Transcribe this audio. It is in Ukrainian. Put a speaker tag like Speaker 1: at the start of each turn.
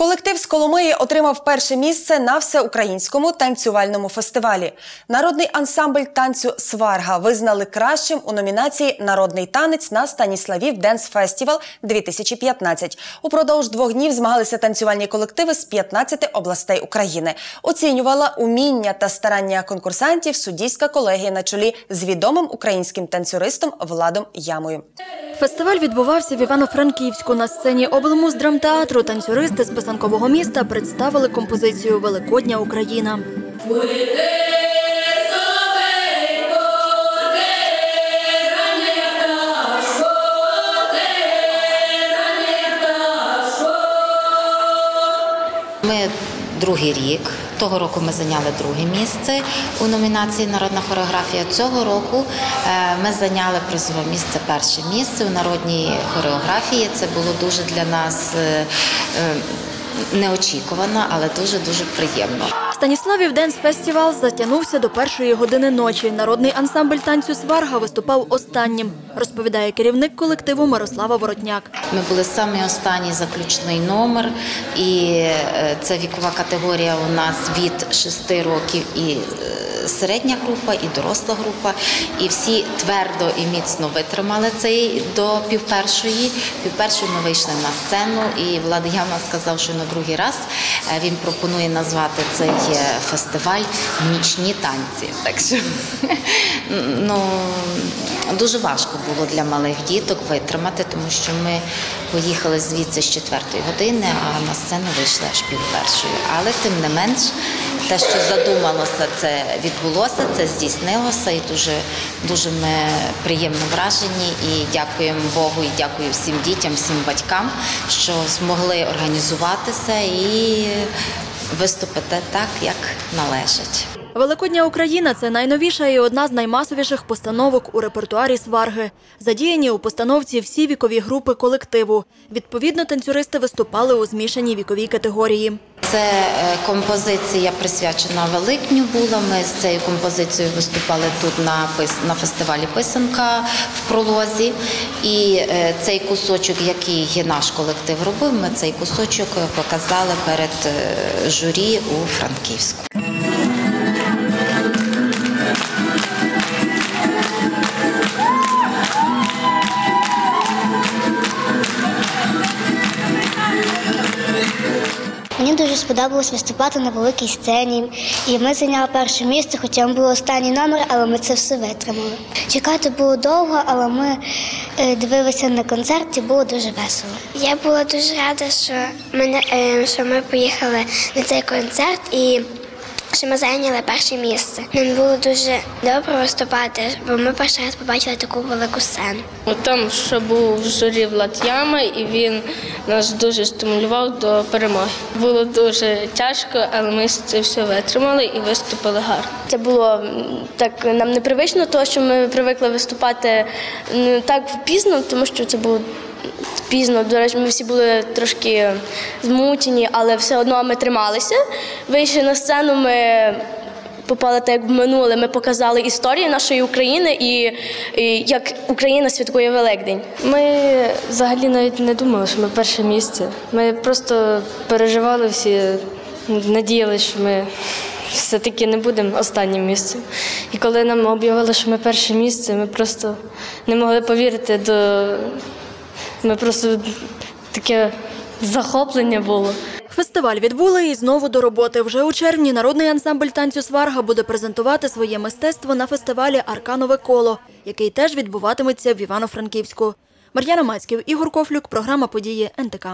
Speaker 1: Колектив з Коломиї отримав перше місце на всеукраїнському танцювальному фестивалі. Народний ансамбль танцю Сварга визнали кращим у номінації Народний танець на Станіславів Денс Фестівал 2015. Упродовж двох днів змагалися танцювальні колективи з 15 областей України. Оцінювала уміння та старання конкурсантів суддівська колегія на чолі з відомим українським танцюристом Владом Ямою.
Speaker 2: Фестиваль відбувався в Івано-Франківську. На сцені облмуздрамтеатру танцюристи з писанкового міста представили композицію Великодня Україна.
Speaker 3: Ми другий рік. Того року ми зайняли друге місце у номінації Народна хореографія. Цього року е, ми зайняли призове місце перше місце у народній хореографії. Це було дуже для нас е, е, неочікувано, але дуже дуже приємно.
Speaker 2: Станіславів Денс Фестівал затягнувся до першої години ночі. Народний ансамбль танцю Сварга виступав останнім, розповідає керівник колективу Мирослава Воротняк.
Speaker 3: Ми були самі останній заключний номер, і е, це вікова категорія у нас від 6 років і е, середня група, і доросла група. І всі твердо і міцно витримали цей до півпершої. Півпершої ми вийшли на сцену, і Влад Яма сказав, що на другий раз е, він пропонує назвати цей е, фестиваль Нічні танці. Так що ну, дуже важко було для малих діток витримати, тому що ми поїхали звідси з четвертої години, а на сцену вийшли аж пів першої. Але тим не менш, те, що задумалося, це відбулося, це здійснилося, і дуже дуже ми приємно вражені. І дякуємо Богу, і дякую всім дітям, всім батькам, що змогли організуватися і виступити так, як належить.
Speaker 2: Великодня Україна це найновіша і одна з наймасовіших постановок у репертуарі сварги. Задіяні у постановці всі вікові групи колективу. Відповідно, танцюристи виступали у змішаній віковій категорії.
Speaker 3: Це е, композиція присвячена Великню була. Ми з цією композицією виступали тут на на фестивалі Писанка в пролозі. І е, цей кусочок, який наш колектив робив, ми цей кусочок показали перед е, журі у Франківську.
Speaker 4: Дуже сподобалось виступати на великій сцені, і ми зайняли перше місце, хоча ми були останній номер, але ми це все витримали. Чекати було довго, але ми е, дивилися на концерт і було дуже весело.
Speaker 5: Я була дуже рада, що ми, е, що ми поїхали на цей концерт і що ми зайняли перше місце. Нам було дуже добре виступати, бо ми перший раз побачили таку велику сцену.
Speaker 6: Там ще був в журі Влад Яма, і він нас дуже стимулював до перемоги. Було дуже тяжко, але ми це все витримали і виступили гарно. Це було так нам непривично, тому що ми привикли виступати м, так пізно, тому що це було пізно. До речі, ми всі були трошки змучені, але все одно ми трималися. Вийшли на сцену, ми попали так як в минуле. Ми показали історію нашої України і, і як Україна святкує Великдень. Ми взагалі навіть не думали, що ми перше місце. Ми просто переживали всі, надіялися, що ми. Все-таки не будемо останнім місцем. І коли нам об'явили, що ми перше місце, ми просто не могли повірити до. Ми просто таке захоплення було.
Speaker 2: Фестиваль відбули і знову до роботи. Вже у червні народний ансамбль танцю Сварга буде презентувати своє мистецтво на фестивалі Арканове коло, який теж відбуватиметься в Івано-Франківську. Мар'яна Мацьків, Ігор Кофлюк, програма події НТК.